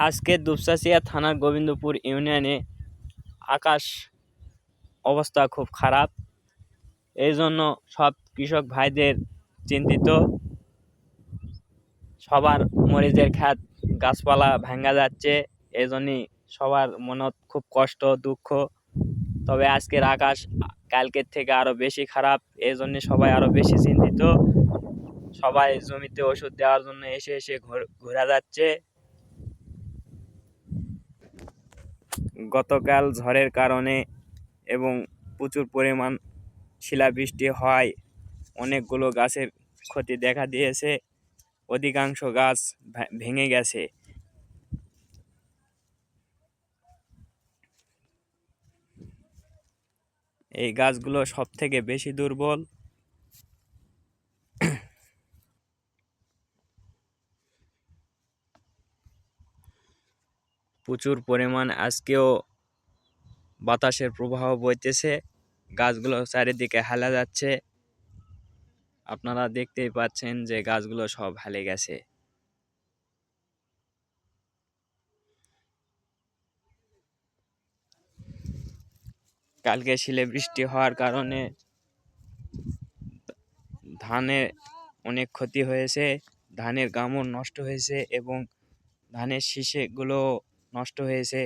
আজকে দুপচাচিয়া থানার গোবিন্দপুর ইউনিয়নে আকাশ অবস্থা খুব খারাপ। এই জন্য সব কৃষক ভাইদের চিন্তিত। সবার মরিচের খ্যাত গাছপালা ভাঙ্গা যাচ্ছে। এই জন্যই সবার মনত খুব কষ্ট, দুঃখ। তবে আজকের আকাশ কালকের থেকে আরও বেশি খারাপ এই জন্য সবাই আরও বেশি চিন্তিত। সবাই জমিতে ওষুধ দেওয়ার জন্য এসে এসে ঘোর- ঘোরা যাচ্ছে। গতকাল ঝড়ের কারণে এবং প্রচুর পরিমাণ শিলাবৃষ্টি হয় অনেকগুলো গাছের ক্ষতি দেখা দিয়েছে। অধিকাংশ গাছ ভেঙে গেছে। এই গাছগুলো সব থেকে বেশি দুর্বল। প্রচুর পরিমাণ আজকেও বাতাসের প্রবাহ বইতেছে। গাছগুলো চারিদিকে হেলা যাচ্ছে। আপনারা দেখতেই পাচ্ছেন যে গাছগুলো সব হেলে গেছে। কালকে শিলে বৃষ্টি হওয়ার কারণে ধানে অনেক ক্ষতি হয়েছে। ধানের গামর নষ্ট হয়েছে এবং ধানের শীষেগুলো নষ্ট হয়েছে।